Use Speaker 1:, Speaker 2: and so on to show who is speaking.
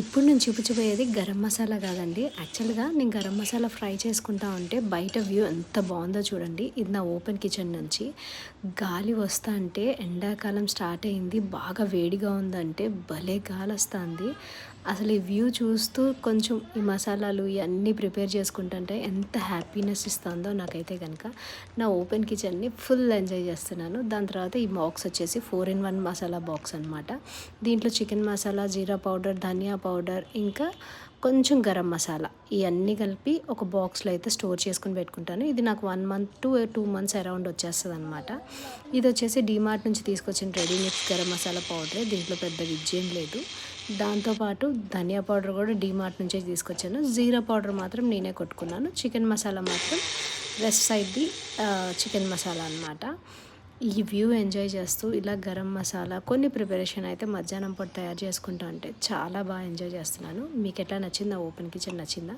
Speaker 1: ఇప్పుడు నేను చూపించబోయేది గరం మసాలా కాదండి. యాక్చువల్గా నేను గరం మసాలా ఫ్రై చేసుకుంటా ఉంటే బయట వ్యూ ఎంత బాగుందో చూడండి. ఇది నా ఓపెన్ కిచెన్ నుంచి. గాలి వస్తా అంటే ఎండాకాలం స్టార్ట్ అయింది. బాగా వేడిగా ఉందంటే భలే గాలి వస్తుంది. అసలు ఈ వ్యూ చూస్తూ కొంచెం ఈ మసాలాలు ఇవన్నీ ప్రిపేర్ చేసుకుంటుంటే ఎంత హ్యాపీనెస్ ఇస్తుందో నాకైతే కనుక నా ఓపెన్ కిచెన్ని ఫుల్ ఎంజాయ్ చేస్తున్నాను. దాని తర్వాత ఈ బాక్స్ వచ్చేసి four in one masala box అనమాట దీంట్లో చికెన్ మసాలా జీరా పౌడర్ ధనియా పౌడర్ పౌడర్ ఇంకా కొంచెం గరం మసాలా ఇవన్నీ కలిపి ఒక బాక్స్లో అయితే స్టోర్ చేసుకుని పెట్టుకుంటాను. ఇది నాకు one month to two months around వచ్చేస్తుంది అనమాట ఇది వచ్చేసి డీమార్ట్ నుంచి తీసుకొచ్చిన రెడీ మిక్స్ గరం మసాలా పౌడరే. దీంట్లో పెద్ద విజయం లేదు. దాంతోపాటు ధనియా పౌడర్ కూడా డీమార్ట్ నుంచే తీసుకొచ్చాను. జీరా పౌడర్ మాత్రం నేనే కొట్టుకున్నాను. చికెన్ మసాలా మాత్రం వెస్ట్ సైడ్ది చికెన్ మసాలా అనమాట ఈ వ్యూ ఎంజాయ్ చేస్తూ ఇలా గరం మసాలా కొన్ని ప్రిపరేషన్ అయితే మధ్యాహ్నం పూట తయారు చేసుకుంటా అంటే చాలా బాగా ఎంజాయ్ చేస్తున్నాను. మీకు ఎట్లా నచ్చిందా? ఓపెన్ కిచెన్ నచ్చిందా?